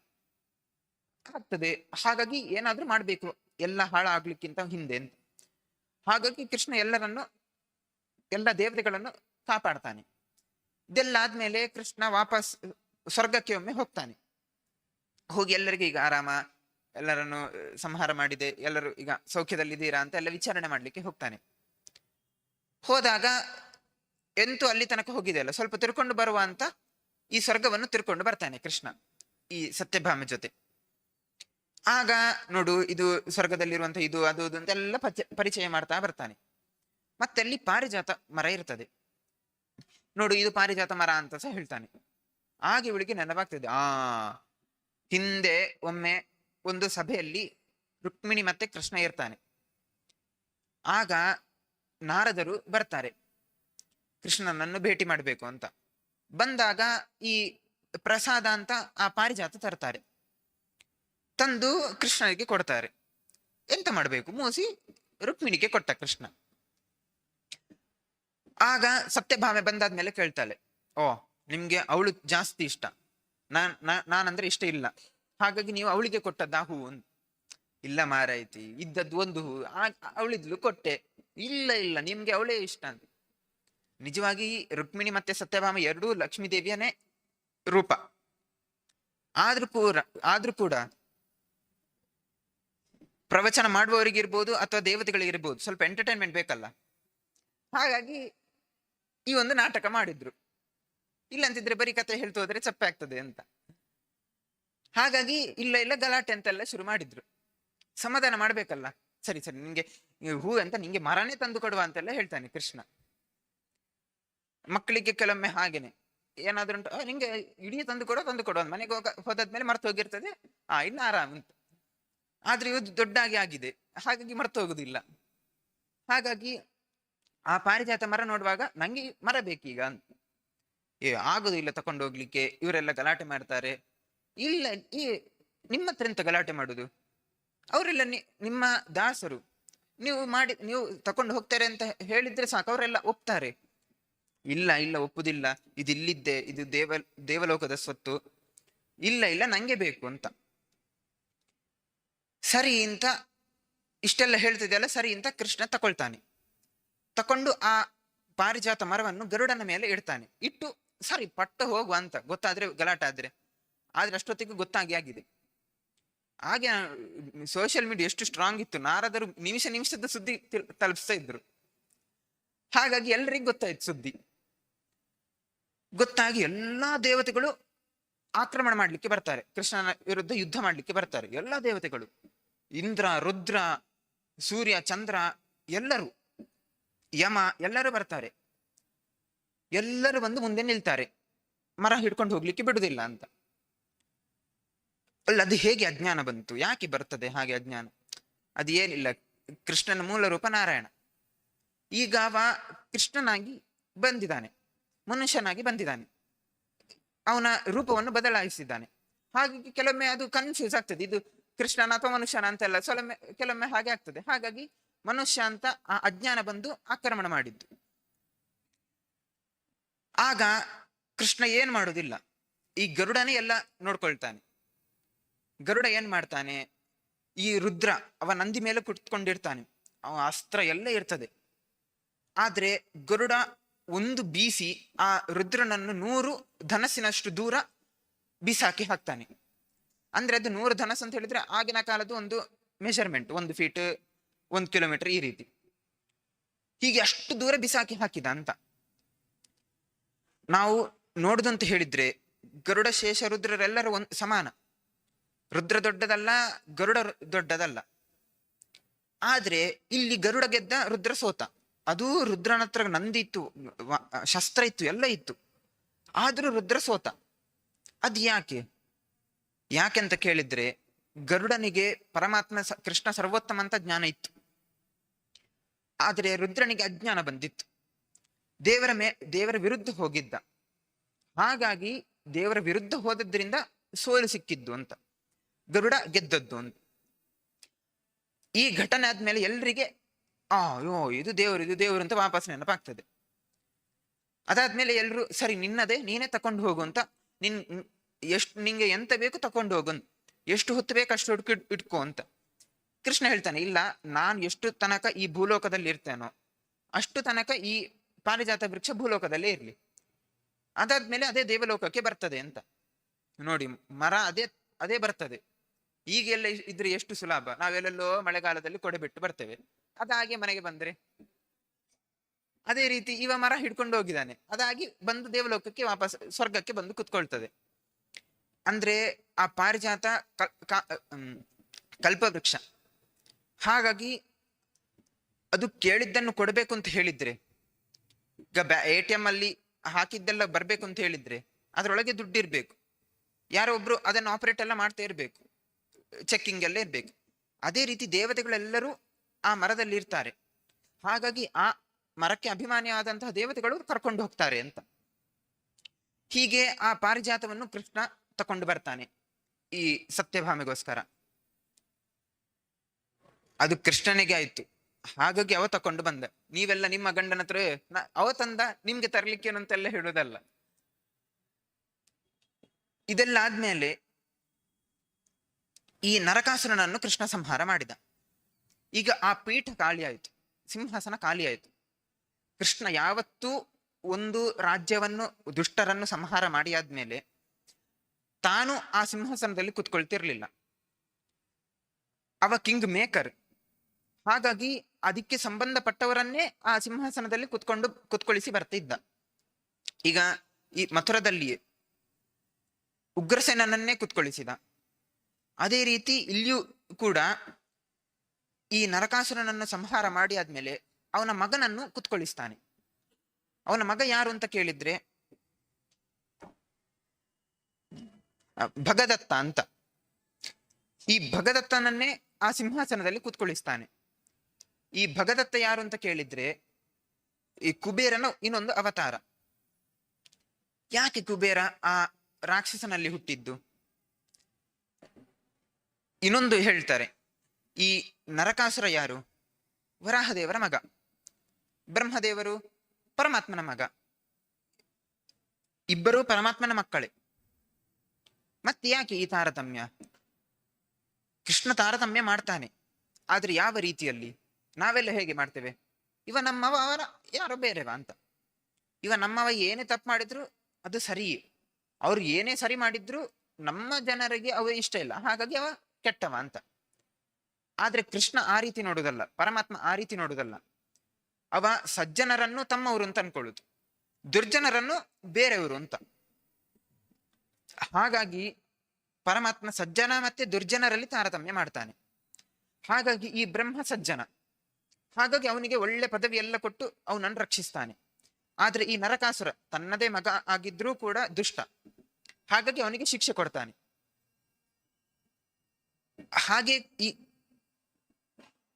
ಆಗ್ತದೆ. ಹಾಗಾಗಿ ಏನಾದ್ರೂ ಮಾಡ್ಬೇಕು. ಎಲ್ಲ ಹಾಳಾಗ್ಲಿಕ್ಕಿಂತ ಹಿಂದೆ ಅಂತ. ಹಾಗಾಗಿ ಕೃಷ್ಣ ಎಲ್ಲರನ್ನು, ಎಲ್ಲ ದೇವತೆಗಳನ್ನು ಕಾಪಾಡ್ತಾನೆ. ಇದೆಲ್ಲ ಆದ್ಮೇಲೆ ಕೃಷ್ಣ ವಾಪಸ್ ಸ್ವರ್ಗಕ್ಕೆ ಒಮ್ಮೆ ಹೋಗ್ತಾನೆ. ಹೋಗಿ ಎಲ್ಲರಿಗೆ ಈಗ ಆರಾಮ. ಎಲ್ಲರನ್ನು ಸಂಹಾರ ಮಾಡಿದೆ, ಎಲ್ಲರೂ ಈಗ ಸೌಖ್ಯದಲ್ಲಿದ್ದೀರಾ ಅಂತ ಎಲ್ಲ ವಿಚಾರಣೆ ಮಾಡಲಿಕ್ಕೆ ಹೋಗ್ತಾನೆ. ಹೋದಾಗ ಎಂತೂ ಅಲ್ಲಿ ತನಕ ಹೋಗಿದೆಯಲ್ಲ ಸ್ವಲ್ಪ ತಿರ್ಕೊಂಡು ಬರುವ ಅಂತ ಈ ಸ್ವರ್ಗವನ್ನು ತಿರ್ಕೊಂಡು ಬರ್ತಾನೆ ಕೃಷ್ಣ, ಈ ಸತ್ಯಭಾಮ ಜೊತೆ. ಆಗ ನೋಡು, ಇದು ಸ್ವರ್ಗದಲ್ಲಿರುವಂತ ಇದು, ಅದು ಅದು ಅಂತೆಲ್ಲ ಪರಿಚಯ ಮಾಡ್ತಾ ಬರ್ತಾನೆ. ಮತ್ತೆ ಅಲ್ಲಿ ಪಾರಿಜಾತ ಮರ ಇರ್ತದೆ. ನೋಡು, ಇದು ಪಾರಿಜಾತ ಮರ ಅಂತ ಸಹ ಹೇಳ್ತಾನೆ. ಆಗ ಇವಳಿಗೆ ನೆನಪಾಗ್ತದೆ ಆ, ಹಿಂದೆ ಒಮ್ಮೆ ಒಂದು ಸಭೆಯಲ್ಲಿ ರುಕ್ಮಿಣಿ ಮತ್ತೆ ಕೃಷ್ಣ ಇರ್ತಾನೆ. ಆಗ ನಾರದರು ಬರ್ತಾರೆ. ಕೃಷ್ಣನನ್ನು ಭೇಟಿ ಮಾಡಬೇಕು ಅಂತ. ಬಂದಾಗ ಈ ಪ್ರಸಾದ ಅಂತ ಆ ಪಾರಿಜಾತ ತರ್ತಾರೆ. ತಂದು ಕೃಷ್ಣನಿಗೆ ಕೊಡ್ತಾರೆ. ಎಂತ ಮಾಡಬೇಕು? ಮೂಸಿ ರುಕ್ಮಿಣಿಗೆ ಕೊಟ್ಟ ಕೃಷ್ಣ. ಆಗ ಸತ್ಯಭಾಮೆ ಬಂದಾದ್ಮೇಲೆ ಕೇಳ್ತಾಳೆ. ಓ, ನಿಮ್ಗೆ ಅವಳು ಜಾಸ್ತಿ ಇಷ್ಟ. ನಾನ್ ನಾನಂದ್ರೆ ಇಷ್ಟ ಇಲ್ಲ. ಹಾಗಾಗಿ ನೀವು ಅವಳಿಗೆ ಕೊಟ್ಟದ್ದಾ ಹೂ ಅಂತ ಇಲ್ಲ ಮಾರಾಯ್ತಿ, ಇದ್ದದ್ದು ಒಂದು ಹೂ ಅವಳಿದ್ಲು ಕೊಟ್ಟೆ. ಇಲ್ಲ ಇಲ್ಲ, ನಿಮ್ಗೆ ಅವಳೇ ಇಷ್ಟ ಅಂತ. ನಿಜವಾಗಿ ರುಕ್ಮಿಣಿ ಮತ್ತೆ ಸತ್ಯಭಾಮ ಎರಡೂ ಲಕ್ಷ್ಮೀ ದೇವಿಯನೇ ರೂಪ. ಆದ್ರೂ ಕೂಡ ಆದ್ರೂ ಕೂಡ ಪ್ರವಚನ ಮಾಡುವವರಿಗಿರ್ಬೋದು ಅಥವಾ ದೇವತೆಗಳಿಗಿರ್ಬೋದು ಸ್ವಲ್ಪ ಎಂಟರ್ಟೈನ್ಮೆಂಟ್ ಬೇಕಲ್ಲ. ಹಾಗಾಗಿ ಈ ಒಂದು ನಾಟಕ ಮಾಡಿದ್ರು. ಇಲ್ಲಂತಿದ್ರೆ ಬರೀ ಕತೆ ಹೇಳ್ತು ಹೋದ್ರೆ ಚಪ್ಪೆ ಆಗ್ತದೆ ಅಂತ. ಹಾಗಾಗಿ ಇಲ್ಲ ಇಲ್ಲ ಗಲಾಟೆ ಅಂತೆಲ್ಲ ಶುರು ಮಾಡಿದ್ರು. ಸಮಾಧಾನ ಮಾಡ್ಬೇಕಲ್ಲ. ಸರಿ ಸರಿ ಈ ಹೂ ಅಂತ ನಿಂಗೆ ಮರನೇ ತಂದು ಕೊಡುವ ಅಂತೆಲ್ಲ ಹೇಳ್ತಾನೆ ಕೃಷ್ಣ. ಮಕ್ಕಳಿಗೆ ಕೆಲವೊಮ್ಮೆ ಹಾಗೇನೆ. ಏನಾದ್ರು ಉಂಟು "ಆ, ನಿಂಗೆ ಇಡೀ ತಂದು ಕೊಡೋ ತಂದು ಕೊಡೋ ಅಂತ ಮನೆಗೆ ಹೋಗ ಹೋದಾದ್ಮೇಲೆ ಮರ್ತು ಹೋಗಿರ್ತದೆ. ಆ ಇನ್ನು ಆರಾಮ್ ಅಂತ ಆದ್ರೆ ಇವತ್ತು ದೊಡ್ಡಾಗಿ ಆಗಿದೆ. ಹಾಗಾಗಿ ಮರ್ತು ಹೋಗುದಿಲ್ಲ. ಹಾಗಾಗಿ ಆ ಪಾರಿಜಾತ ಮರ ನೋಡುವಾಗ ನಂಗೆ ಮರ ಬೇಕೀಗ ಅಂತ. ಏ ಆಗುದಿಲ್ಲ ತಕೊಂಡು ಹೋಗ್ಲಿಕ್ಕೆ. ಇವರೆಲ್ಲ ಗಲಾಟೆ ಮಾಡ್ತಾರೆ. ಇಲ್ಲ, ಈ ನಿಮ್ಮ ಹತ್ರ ಎಂತ ಗಲಾಟೆ ಮಾಡುದು? ಅವರೆಲ್ಲ ನಿಮ್ಮ ದಾಸರು. ನೀವು ಮಾಡಿ, ನೀವು ತಕೊಂಡು ಹೋಗ್ತಾರೆ ಅಂತ ಹೇಳಿದ್ರೆ ಸಾಕು, ಅವರೆಲ್ಲ ಒಪ್ತಾರೆ. ಇಲ್ಲ ಇಲ್ಲ, ಒಪ್ಪುದಿಲ್ಲ. ಇದು ಇಲ್ಲಿದ್ದೆ ಇದು ದೇವ, ದೇವಲೋಕದ ಸ್ವತ್ತು. ಇಲ್ಲ ಇಲ್ಲ, ನಂಗೆ ಬೇಕು ಅಂತ. ಸರಿ ಅಂತ ಇಷ್ಟೆಲ್ಲ ಹೇಳ್ತಿದೆಯಲ್ಲ, ಸರಿ ಅಂತ ಕೃಷ್ಣ ತಕೊಳ್ತಾನೆ. ತಕೊಂಡು ಆ ಪಾರಿಜಾತ ಮರವನ್ನು ಗರುಡನ ಮೇಲೆ ಇಡ್ತಾನೆ. ಇಟ್ಟು, ಸರಿ, ಪಟ್ಟ ಹೋಗುವ ಅಂತ. ಗೊತ್ತಾದ್ರೆ ಗಲಾಟೆ ಆದ್ರೆ. ಆದ್ರೆ ಅಷ್ಟೊತ್ತಿಗೂ ಗೊತ್ತಾಗಿ ಆಗಿದೆ. ಹಾಗೆ ಸೋಷಿಯಲ್ ಮೀಡಿಯಾ ಎಷ್ಟು ಸ್ಟ್ರಾಂಗ್ ಇತ್ತು. ನಾರದರು ನಿಮಿಷ ನಿಮಿಷದ ಸುದ್ದಿ ತಲುಪಿಸ್ತಾ ಇದ್ರು. ಹಾಗಾಗಿ ಎಲ್ರಿಗೂ ಗೊತ್ತಾಯ್ತು ಸುದ್ದಿ. ಗೊತ್ತಾಗಿ ಎಲ್ಲಾ ದೇವತೆಗಳು ಆಕ್ರಮಣ ಮಾಡ್ಲಿಕ್ಕೆ ಬರ್ತಾರೆ. ಕೃಷ್ಣನ ವಿರುದ್ಧ ಯುದ್ಧ ಮಾಡ್ಲಿಕ್ಕೆ ಬರ್ತಾರೆ. ಎಲ್ಲಾ ದೇವತೆಗಳು, ಇಂದ್ರ, ರುದ್ರ, ಸೂರ್ಯ, ಚಂದ್ರ, ಎಲ್ಲರೂ, ಯಮ, ಎಲ್ಲರೂ ಬರ್ತಾರೆ. ಎಲ್ಲರೂ ಬಂದು ಮುಂದೆ ನಿಲ್ತಾರೆ. ಮರ ಹಿಡ್ಕೊಂಡು ಹೋಗ್ಲಿಕ್ಕೆ ಬಿಡುದಿಲ್ಲ ಅಂತ. ಅಲ್ಲ ಅದು ಹೇಗೆ ಅಜ್ಞಾನ ಬಂತು? ಯಾಕೆ ಬರ್ತದೆ ಹಾಗೆ ಅಜ್ಞಾನ? ಅದು ಏನಿಲ್ಲ ಕೃಷ್ಣನ ಮೂಲ ರೂಪ ನಾರಾಯಣ. ಈಗ ಅವ ಕೃಷ್ಣನಾಗಿ ಬಂದಿದ್ದಾನೆ. ಮನುಷ್ಯನಾಗಿ ಬಂದಿದ್ದಾನೆ. ಅವನ ರೂಪವನ್ನು ಬದಲಾಯಿಸಿದ್ದಾನೆ. ಹಾಗಾಗಿ ಕೆಲವೊಮ್ಮೆ ಅದು ಕನ್ಫ್ಯೂಸ್ ಆಗ್ತದೆ. ಇದು ಕೃಷ್ಣನ ಅಥವಾ ಮನುಷ್ಯನ ಅಂತೆಲ್ಲ ಸೊಲೊಮ್ಮೆ, ಕೆಲವೊಮ್ಮೆ ಹಾಗೆ ಆಗ್ತದೆ. ಹಾಗಾಗಿ ಮನುಷ್ಯ ಅಂತ ಆ ಅಜ್ಞಾನ ಬಂದು ಆಕ್ರಮಣ ಮಾಡಿದ್ದು. ಆಗ ಕೃಷ್ಣ ಏನ್ ಮಾಡೋದಿಲ್ಲ. ಈ ಗರುಡನೇ ಎಲ್ಲ ನೋಡ್ಕೊಳ್ತಾನೆ. ಗರುಡ ಏನ್ ಮಾಡ್ತಾನೆ? ಈ ರುದ್ರ ಅವ ನಂದಿ ಮೇಲೆ ಕುಟ್ಕೊಂಡಿರ್ತಾನೆ ಅವ ಅಸ್ತ್ರ ಎಲ್ಲ ಇರ್ತದೆ. ಆದ್ರೆ ಗರುಡ ಒಂದು ಬೀಸಿ ಆ ರುದ್ರನನ್ನು ನೂರು ಧನಸ್ಸಿನಷ್ಟು ದೂರ ಬೀಸಾಕಿ ಹಾಕ್ತಾನೆ. ಅಂದ್ರೆ ಅದು ನೂರು ಧನಸ್ ಅಂತ ಹೇಳಿದ್ರೆ ಆಗಿನ ಕಾಲದ ಒಂದು ಮೆಷರ್ಮೆಂಟ್ ಒಂದು ಫೀಟ್ ಒಂದು ಕಿಲೋಮೀಟರ್ ಈ ರೀತಿ. ಹೀಗೆ ಅಷ್ಟು ದೂರ ಬಿಸಾಕಿ ಹಾಕಿದ ಅಂತ. ನಾವು ನೋಡುದಂತ ಹೇಳಿದ್ರೆ ಗರುಡ ಶೇಷ ರುದ್ರರೆಲ್ಲರೂ ಒಂದು ಸಮಾನ. ರುದ್ರ ದೊಡ್ಡದಲ್ಲ, ಗರುಡ ದೊಡ್ಡದಲ್ಲ. ಆದ್ರೆ ಇಲ್ಲಿ ಗರುಡ ಗೆದ್ದ ರುದ್ರ ಸೋತ. ಅದು ರುದ್ರನ ಹತ್ರ ನಂದಿತ್ತು ಶಸ್ತ್ರ ಇತ್ತು, ಎಲ್ಲ ಇತ್ತು. ಆದ್ರೂ ರುದ್ರ ಸೋತ. ಅದ್ ಯಾಕೆ? ಅಂತ ಕೇಳಿದ್ರೆ ಗರುಡನಿಗೆ ಪರಮಾತ್ಮ ಕೃಷ್ಣ ಸರ್ವೋತ್ತಮ ಅಂತ ಜ್ಞಾನ ಇತ್ತು. ಆದ್ರೆ ರುದ್ರನಿಗೆ ಅಜ್ಞಾನ ಬಂದಿತ್ತು. ದೇವರ ಮೇ, ದೇವರ ವಿರುದ್ಧ ಹೋಗಿದ್ದ. ಹಾಗಾಗಿ ದೇವರ ವಿರುದ್ಧ ಹೋದದ್ರಿಂದ ಸೋಲು ಸಿಕ್ಕಿದ್ದು ಅಂತ. ಗರುಡ ಗೆದ್ದದ್ದು ಅಂತ. ಈ ಘಟನೆ ಆದ್ಮೇಲೆ ಎಲ್ರಿಗೆ, ಆ, ಯೋ, ಇದು ದೇವರು ಇದು ದೇವರು ಅಂತ ವಾಪಸ್ ನೆನಪಾಗ್ತದೆ. ಅದಾದ್ಮೇಲೆ ಎಲ್ರು, ಸರಿ, ನಿನ್ನದೇ, ನೀನೇ ತಕೊಂಡು ಹೋಗು ಅಂತ. ನಿನ್, ಎಷ್ಟು, ನಿಂಗೆ ಎಂತ ಬೇಕು ತಕೊಂಡು ಹೋಗು. ಎಷ್ಟು ಹೊತ್ತು ಬೇಕು ಅಷ್ಟು ಹುಡುಕಿ ಇಟ್ಕೋ ಅಂತ. ಕೃಷ್ಣ ಹೇಳ್ತಾನೆ, ಇಲ್ಲ, ನಾನು ಎಷ್ಟು ತನಕ ಈ ಭೂಲೋಕದಲ್ಲಿ ಇರ್ತೇನೋ, ಅಷ್ಟು ತನಕ ಈ ಪಾರಿಜಾತ ವೃಕ್ಷ ಭೂಲೋಕದಲ್ಲೇ ಇರ್ಲಿ. ಅದಾದ್ಮೇಲೆ ಅದೇ ದೇವಲೋಕಕ್ಕೆ ಬರ್ತದೆ ಅಂತ. ನೋಡಿ, ಮರ ಅದೇ ಅದೇ ಬರ್ತದೆ. ಈಗೆಲ್ಲ ಇದ್ರೆ ಎಷ್ಟು ಸುಲಭ? ನಾವೆಲ್ಲೆಲ್ಲೋ ಮಳೆಗಾಲದಲ್ಲಿ ಕೊಡೆ ಬಿಟ್ಟು ಬರ್ತೇವೆ. ಅದಾಗೆ ಮನೆಗೆ ಬಂದ್ರೆ. ಅದೇ ರೀತಿ ಇವ ಮರ ಹಿಡ್ಕೊಂಡು ಹೋಗಿದ್ದಾನೆ. ಅದಾಗಿ ಬಂದು ದೇವಲೋಕಕ್ಕೆ ವಾಪಸ್, ಸ್ವರ್ಗಕ್ಕೆ ಬಂದು ಕುತ್ಕೊಳ್ತದೆ. ಅಂದ್ರೆ ಆ ಪಾರಿಜಾತ ಕಲ್ಪವೃಕ್ಷ. ಹಾಗಾಗಿ ಅದು ಕೇಳಿದ್ದನ್ನು ಕೊಡಬೇಕು ಅಂತ ಹೇಳಿದ್ರೆ, ಈಗ ಎ ಟಿ ಎಂ ಅಲ್ಲಿ ಹಾಕಿದ್ದೆಲ್ಲ ಬರ್ಬೇಕು ಅಂತ ಹೇಳಿದ್ರೆ, ಅದರೊಳಗೆ ದುಡ್ಡಿರ್ಬೇಕು. ಯಾರೋ ಒಬ್ರು ಅದನ್ನು ಆಪರೇಟ್ ಎಲ್ಲ ಮಾಡ್ತಾ ಇರ್ಬೇಕು. ಚೆಕ್ಕಿಂಗ್ ಎಲ್ಲ ಇರ್ಬೇಕು. ಅದೇ ರೀತಿ ದೇವತೆಗಳೆಲ್ಲರೂ ಆ ಮರದಲ್ಲಿ ಇರ್ತಾರೆ. ಹಾಗಾಗಿ ಆ ಮರಕ್ಕೆ ಅಭಿಮಾನಿಯಾದಂತಹ ದೇವತೆಗಳು ಕರ್ಕೊಂಡು ಹೋಗ್ತಾರೆ ಅಂತ. ಹೀಗೆ ಆ ಪಾರಿಜಾತವನ್ನು ಕೃಷ್ಣ ತಕೊಂಡು ಬರ್ತಾನೆ ಈ ಸತ್ಯಭಾಮೆಗೋಸ್ಕರ. ಅದು ಕೃಷ್ಣನಿಗೆ ಆಯ್ತು. ಹಾಗಾಗಿ ಅವ ತಕೊಂಡು ಬಂದ. ನೀವೆಲ್ಲ ನಿಮ್ಮ ಗಂಡನ ಹತ್ರ "ನ- ಅವ ತಂದ, ನಿಮ್ಗೆ ತರ್ಲಿಕ್ಕೆ ಅಂತೆಲ್ಲ ಹೇಳುದಲ್ಲ. ಇದೆಲ್ಲ ಆದ್ಮೇಲೆ ಈ ನರಕಾಸುರನನ್ನು ಕೃಷ್ಣ ಸಂಹಾರ ಮಾಡಿದ. ಈಗ ಆ ಪೀಠ ಖಾಲಿಯಾಯಿತು ಸಿಂಹಾಸನ ಖಾಲಿಯಾಯಿತು ಕೃಷ್ಣ ಯಾವತ್ತೂ ಒಂದು ರಾಜ್ಯವನ್ನು, ದುಷ್ಟರನ್ನು ಸಂಹಾರ ಮಾಡಿ ಆದ್ಮೇಲೆ ತಾನು ಆ ಸಿಂಹಾಸನದಲ್ಲಿ ಕುತ್ಕೊಳ್ತಿರ್ಲಿಲ್ಲ. ಅವ ಕಿಂಗ್ ಮೇಕರ್. ಹಾಗಾಗಿ ಅದಕ್ಕೆ ಸಂಬಂಧಪಟ್ಟವರನ್ನೇ ಆ ಸಿಂಹಾಸನದಲ್ಲಿ ಕುತ್ಕೊಂಡು, ಕುತ್ಕೊಳಿಸಿ ಬರ್ತಿದ್ದ. ಈಗ ಈ ಮಥುರದಲ್ಲಿಯೇ ಉಗ್ರಸೇನನ್ನೇ ಕುತ್ಕೊಳಿಸಿದ. ಅದೇ ರೀತಿ ಇಲ್ಲಿಯೂ ಕೂಡ ಈ ನರಕಾಸುರನನ್ನು ಸಂಹಾರ ಮಾಡಿ ಆದ್ಮೇಲೆ ಅವನ ಮಗನನ್ನು ಕುತ್ಕೊಳಿಸ್ತಾನೆ ಅವನ ಮಗ ಯಾರು ಅಂತ ಕೇಳಿದ್ರೆ ಭಗದತ್ತ ಅಂತ. ಈ ಭಗದತ್ತನನ್ನೇ ಆ ಸಿಂಹಾಸನದಲ್ಲಿ ಕುತ್ಕೊಳಿಸ್ತಾನೆ ಈ ಭಗದತ್ತ ಯಾರು ಅಂತ ಕೇಳಿದ್ರೆ, ಈ ಕುಬೇರನ ಇನ್ನೊಂದು ಅವತಾರ. ಯಾಕೆ ಕುಬೇರ ಆ ರಾಕ್ಷಸನಲ್ಲಿ ಹುಟ್ಟಿದ್ದು? ಇನ್ನೊಂದು ಹೇಳ್ತಾರೆ, ಈ ನರಕಾಸುರ ಯಾರು? ವರಾಹದೇವರ ಮಗ. ಬ್ರಹ್ಮದೇವರು ಪರಮಾತ್ಮನ ಮಗ. ಇಬ್ಬರೂ ಪರಮಾತ್ಮನ ಮಕ್ಕಳೇ. ಮತ್ತೆ ಯಾಕೆ ಈ ತಾರತಮ್ಯ? ಕೃಷ್ಣ ತಾರತಮ್ಯ ಮಾಡ್ತಾನೆ, ಆದ್ರೆ ಯಾವ ರೀತಿಯಲ್ಲಿ? ನಾವೆಲ್ಲ ಹೇಗೆ ಮಾಡ್ತೇವೆ? ಇವ ನಮ್ಮವ ಅವರ ಯಾರೋ ಬೇರೆವ ಅಂತ. ಇವ ನಮ್ಮವ ಏನೇ ತಪ್ಪು ಮಾಡಿದ್ರು ಅದು ಸರಿಯೇ. ಅವ್ರು ಏನೇ ಸರಿ ಮಾಡಿದ್ರು ನಮ್ಮ ಜನರಿಗೆ ಅವ ಇಷ್ಟ ಇಲ್ಲ. ಹಾಗಾಗಿ ಅವ ಕೆಟ್ಟವ ಅಂತ. ಆದ್ರೆ ಕೃಷ್ಣ ಆ ರೀತಿ ನೋಡುದಲ್ಲ, ಪರಮಾತ್ಮ ಆ ರೀತಿ ನೋಡುದಲ್ಲ. ಅವ ಸಜ್ಜನರನ್ನು ತಮ್ಮವರು ಅಂತ ಅನ್ಕೊಳ್ಳುದು, ದುರ್ಜನರನ್ನು ಬೇರೆಯವರು ಅಂತ. ಹಾಗಾಗಿ ಪರಮಾತ್ಮ ಸಜ್ಜನ ಮತ್ತೆ ದುರ್ಜನರಲ್ಲಿ ತಾರತಮ್ಯ ಮಾಡ್ತಾನೆ. ಹಾಗಾಗಿ ಈ ಬ್ರಹ್ಮ ಸಜ್ಜನ, ಹಾಗಾಗಿ ಅವನಿಗೆ ಒಳ್ಳೆ ಪದವಿ ಎಲ್ಲ ಕೊಟ್ಟು ಅವನನ್ನು ರಕ್ಷಿಸ್ತಾನೆ. ಆದ್ರೆ ಈ ನರಕಾಸುರ ತನ್ನದೇ ಮಗ ಆಗಿದ್ರೂ ಕೂಡ ದುಷ್ಟ. ಹಾಗಾಗಿ ಅವನಿಗೆ ಶಿಕ್ಷೆ ಕೊಡ್ತಾನೆ. ಹಾಗೆ ಈ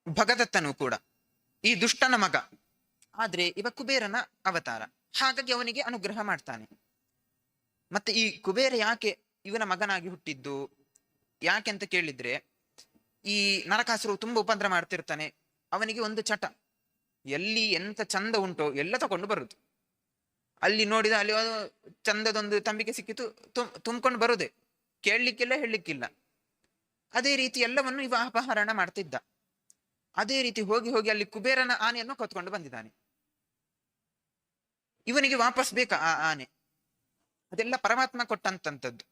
ಭಗದತ್ತನು ಕೂಡ, ಈ ದುಷ್ಟನ ಮಗ, ಆದ್ರೆ ಇವ ಕುಬೇರನ ಅವತಾರ. ಹಾಗಾಗಿ ಅವನಿಗೆ ಅನುಗ್ರಹ ಮಾಡ್ತಾನೆ. ಮತ್ತೆ ಈ ಕುಬೇರ ಯಾಕೆ ಇವನ ಮಗನಾಗಿ ಹುಟ್ಟಿದ್ದು? ಯಾಕೆ ಅಂತ ಕೇಳಿದ್ರೆ, ಈ ನರಕಾಸುರು ತುಂಬಾ ಉಪದ್ರ ಮಾಡ್ತಿರ್ತಾನೆ. ಅವನಿಗೆ ಒಂದು ಚಟ. ಎಲ್ಲಿ ಎಂತ ಚಂದ ಉಂಟೋ ಎಲ್ಲ ತಕೊಂಡು ಬರುದು. ಅಲ್ಲಿ ನೋಡಿದ ಅಲ್ಲಿ ಚಂದದೊಂದು ತಂಬಿಕೆ ಸಿಕ್ಕಿತು ತುಂಬ ತುಂಬ್ಕೊಂಡು ಬರುದೇ. ಕೇಳಲಿಕ್ಕಿಲ್ಲ, ಹೇಳಲಿಕ್ಕಿಲ್ಲ. ಅದೇ ರೀತಿ ಎಲ್ಲವನ್ನು ಇವ ಅಪಹರಣ ಮಾಡ್ತಿದ್ದ. ಅದೇ ರೀತಿ ಹೋಗಿ ಹೋಗಿ ಅಲ್ಲಿ ಕುಬೇರನ ಆನೆಯನ್ನು ಕತ್ಕೊಂಡು ಬಂದಿದ್ದಾನೆ. ಇವನಿಗೆ ವಾಪಸ್ ಬೇಕಾ ಆ ಆನೆ? ಅದೆಲ್ಲ ಪರಮಾತ್ಮ ಕೊಟ್ಟಂತದ್ದು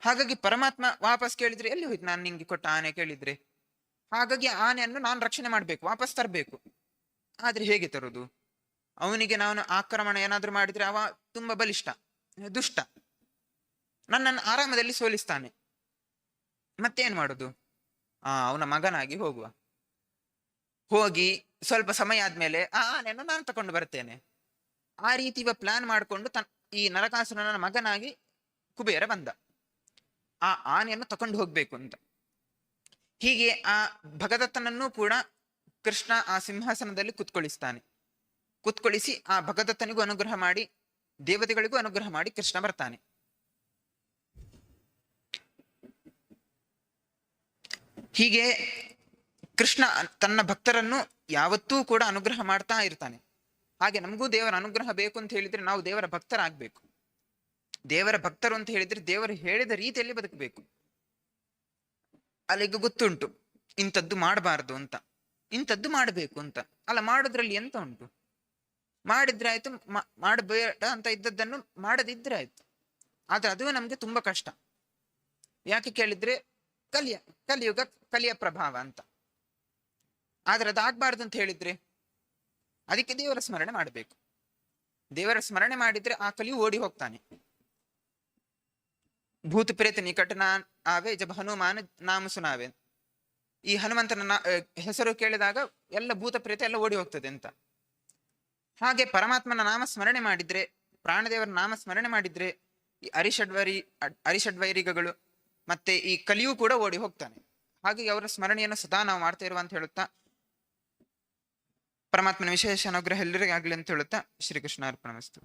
ಹಾಗಾಗಿ ಪರಮಾತ್ಮ ವಾಪಸ್ ಕೇಳಿದ್ರೆ ಎಲ್ಲಿ ಹೋಯ್ತು? ನಾನು ನಿಂಗೆ ಕೊಟ್ಟ ಆನೆ ಕೇಳಿದ್ರೆ. ಹಾಗಾಗಿ ಆನೆಯನ್ನು ನಾನು ರಕ್ಷಣೆ ಮಾಡ್ಬೇಕು, ವಾಪಸ್ ತರಬೇಕು. ಆದ್ರೆ ಹೇಗೆ ತರುದು? ಅವನಿಗೆ ನಾನು ಆಕ್ರಮಣ ಏನಾದ್ರೂ ಮಾಡಿದ್ರೆ ಅವ ತುಂಬಾ ಬಲಿಷ್ಠ, ದುಷ್ಟ. ನನ್ನನ್ನು ಆರಾಮದಲ್ಲಿ ಸೋಲಿಸ್ತಾನೆ. ಮತ್ತೇನ್ ಮಾಡೋದು? ಆ, ಅವನ ಮಗನಾಗಿ ಹೋಗುವ. ಹೋಗಿ ಸ್ವಲ್ಪ ಸಮಯ ಆದ್ಮೇಲೆ, ಆ ಆನೆಯನ್ನು ನಾನು ತಕೊಂಡು ಬರ್ತೇನೆ. ಆ ರೀತಿ ಇವ ಪ್ಲಾನ್ ಮಾಡಿಕೊಂಡು ತನ್, ಈ ನರಕಾಸುರನ ಮಗನಾಗಿ ಕುಬೇರ ಬಂದ. ಆ ಆನೆಯನ್ನು ತಕೊಂಡು ಹೋಗ್ಬೇಕು ಅಂತ. ಹೀಗೆ ಆ ಭಗದತ್ತನನ್ನು ಕೂಡ ಕೃಷ್ಣ ಆ ಸಿಂಹಾಸನದಲ್ಲಿ ಕುತ್ಕೊಳಿಸ್ತಾನೆ. ಕುತ್ಕೊಳಿಸಿ ಆ ಭಗದತ್ತನಿಗೂ ಅನುಗ್ರಹ ಮಾಡಿ, ದೇವತೆಗಳಿಗೂ ಅನುಗ್ರಹ ಮಾಡಿ ಕೃಷ್ಣ ಬರ್ತಾನೆ. ಹೀಗೆ ಕೃಷ್ಣ ತನ್ನ ಭಕ್ತರನ್ನು ಯಾವತ್ತೂ ಕೂಡ ಅನುಗ್ರಹ ಮಾಡ್ತಾ ಇರ್ತಾನೆ. ಹಾಗೆ ನಮಗೂ ದೇವರ ಅನುಗ್ರಹ ಬೇಕು ಅಂತ ಹೇಳಿದ್ರೆ ನಾವು ದೇವರ ಭಕ್ತರಾಗಬೇಕು. ದೇವರ ಭಕ್ತರು ಅಂತ ಹೇಳಿದ್ರೆ ದೇವರು ಹೇಳಿದ ರೀತಿಯಲ್ಲಿ ಬದುಕಬೇಕು. ಅಲ್ಲಿಗೆ ಗೊತ್ತುಂಟು, ಇಂಥದ್ದು ಮಾಡಬಾರ್ದು ಅಂತ. ಇಂಥದ್ದು ಮಾಡಬೇಕು ಅಂತ. ಅಲ್ಲ, ಮಾಡೋದ್ರಲ್ಲಿ ಎಂತ ಉಂಟು? ಮಾಡಿದ್ರೆ ಆಯ್ತು ಮಾಡಬೇಡ ಅಂತ ಇದ್ದದ್ದನ್ನು ಮಾಡದಿದ್ರೆ ಆಯ್ತು. ಆದ್ರೆ ಅದು ನಮ್ಗೆ ತುಂಬಾ ಕಷ್ಟ. ಯಾಕೆ ಕೇಳಿದ್ರೆ ಕಲಿಯ, ಕಲಿಯುಗ, ಕಲಿಯ ಪ್ರಭಾವ ಅಂತ. ಆದ್ರೆ ಅದಾಗಬಾರ್ದು ಅಂತ ಹೇಳಿದ್ರೆ? ಅದಕ್ಕೆ ದೇವರ ಸ್ಮರಣೆ ಮಾಡಬೇಕು. ದೇವರ ಸ್ಮರಣೆ ಮಾಡಿದ್ರೆ ಆ ಕಲಿಯು ಓಡಿ ಹೋಗ್ತಾನೆ. ಭೂತ ಪ್ರೇತ ನಿಕಟ ನಾ, ಆವೆ ಜಬ ಹನುಮಾನ, ನಾಮ ಸುನಾವೆ. ಈ ಹನುಮಂತನ ಹೆಸರು ಕೇಳಿದಾಗ ಎಲ್ಲ ಭೂತ ಪ್ರೇತ ಎಲ್ಲ ಓಡಿ ಹೋಗ್ತದೆ ಅಂತ. ಹಾಗೆ ಪರಮಾತ್ಮನ ನಾಮ ಸ್ಮರಣೆ ಮಾಡಿದ್ರೆ, ಪ್ರಾಣದೇವರ ನಾಮ ಸ್ಮರಣೆ ಮಾಡಿದ್ರೆ ಈ ಅರಿಷಡ್ವರಿ, ಅರಿಷಡ್ವೈರಿಗಗಳು ಮತ್ತೆ ಈ ಕಲಿಯು ಕೂಡ ಓಡಿ ಹೋಗ್ತಾನೆ. ಹಾಗೆ ಅವರ ಸ್ಮರಣೆಯನ್ನು ಸದಾ ನಾವು ಮಾಡ್ತಾ ಇರುವ ಅಂತ ಹೇಳುತ್ತಾ, ಪರಮಾತ್ಮನ ವಿಶೇಷ ಅನುಗ್ರಹ ಎಲ್ಲರಿಗಾಗ್ಲಿ ಅಂತ ಹೇಳುತ್ತಾ ಶ್ರೀಕೃಷ್ಣ ಅರ್ಪಣಮಸ್ತು